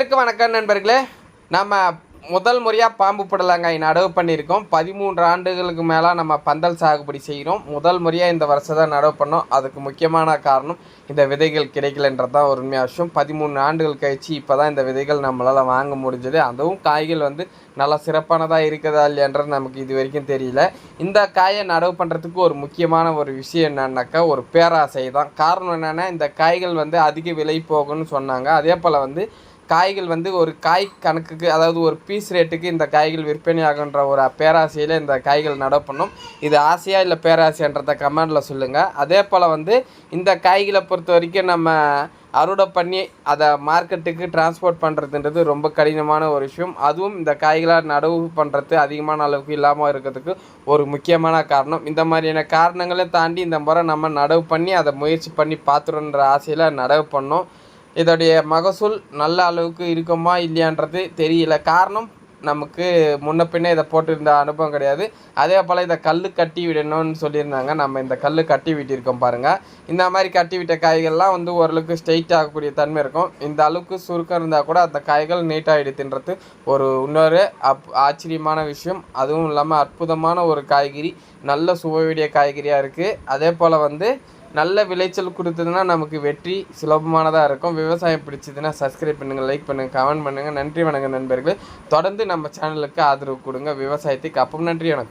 அனைவருக்கும் வணக்கம் நண்பர்களே. நம்ம முதல் முறையாக பாம்பு புடலங்காய் நடவு பண்ணியிருக்கோம். பதிமூன்று ஆண்டுகளுக்கு மேலே நம்ம பந்தல் சாகுபடி செய்கிறோம். முதல் முறையாக இந்த வருஷம் தான் நடவு பண்ணோம். அதுக்கு முக்கியமான காரணம் இந்த விதைகள் கிடைக்கலன்றது தான் ஒரு உண்மையாக விஷயம். பதிமூணு ஆண்டுகள் கழித்து இப்போ தான் இந்த விதைகள் நம்மளால் வாங்க முடிஞ்சது. அதுவும் காய்கள் வந்து நல்லா சிறப்பானதாக இருக்குதா இல்லையன்றது நமக்கு இது வரைக்கும் தெரியல. இந்த காயை நடவு பண்ணுறதுக்கு ஒரு முக்கியமான ஒரு விஷயம் என்னன்னாக்கா ஒரு பேராசை தான் காரணம் என்னென்னா இந்த காய்கள் வந்து அதிக விலை போகும்னு சொன்னாங்க. அதே போல் வந்து காய்கள் வந்து ஒரு காய் கணக்குக்கு அதாவது ஒரு பீஸ் ரேட்டுக்கு இந்த காய்கள் விற்பனை ஆகுன்ற ஒரு பேராசையில் இந்த காய்கள் நடவு இது ஆசையா இல்லை பேராசைன்றத கமெண்டில் சொல்லுங்கள் அதே போல் வந்து இந்த காய்களை பொறுத்த வரைக்கும் நம்ம அறுவடை பண்ணி அதை மார்க்கெட்டுக்கு டிரான்ஸ்போர்ட் பண்ணுறதுன்றது ரொம்ப கடினமான ஒரு விஷயம். அதுவும் இந்த காய்களாக நடவு பண்ணுறது அதிகமான அளவுக்கு இல்லாமல் இருக்கிறதுக்கு ஒரு முக்கியமான காரணம். இந்த மாதிரியான காரணங்களை தாண்டி இந்த முறை நம்ம நடவு பண்ணி அதை முயற்சி பண்ணி பார்த்துருன்ற ஆசையில் நடவு பண்ணோம். இதோடைய மகசூல் நல்ல அளவுக்கு இருக்குமா இல்லையான்றது தெரியல. காரணம் நமக்கு முன்ன பின்னே இதை போட்டிருந்த அனுபவம் கிடையாது. அதே போல் இதை கல் கட்டி விடணும்னு சொல்லியிருந்தாங்க. நம்ம இந்த கல் கட்டி விட்டிருக்கோம் பாருங்கள் இந்த மாதிரி கட்டி விட்ட காய்கள்லாம் வந்து ஓரளவுக்கு ஸ்ட்ரெயிட் ஆகக்கூடிய தன்மை இருக்கும். இந்த அளவுக்கு சுருக்கம் இருந்தால் கூட அந்த காய்கள் நீட்டாக எடுத்துன்றது ஒரு இன்னொரு அப் ஆச்சரியமான விஷயம். அதுவும் இல்லாமல் அற்புதமான ஒரு காய்கறி. நல்ல சுவையுடைய காய்கறியாக இருக்குது அதே போல் வந்து நல்ல விளைச்சல் கொடுத்ததுன்னா நமக்கு வெற்றி சுலபமானதாக இருக்கும். விவசாயம் பிடிச்சதுன்னா சப்ஸ்கிரைப் பண்ணுங்கள் லைக் பண்ணுங்கள் கமெண்ட் பண்ணுங்கள் நன்றி வணக்கம் நண்பர்களே. தொடர்ந்து நம்ம சேனலுக்கு ஆதரவு கொடுங்க. விவசாயத்துக்கு அப்பவும் நன்றி வணக்கம்.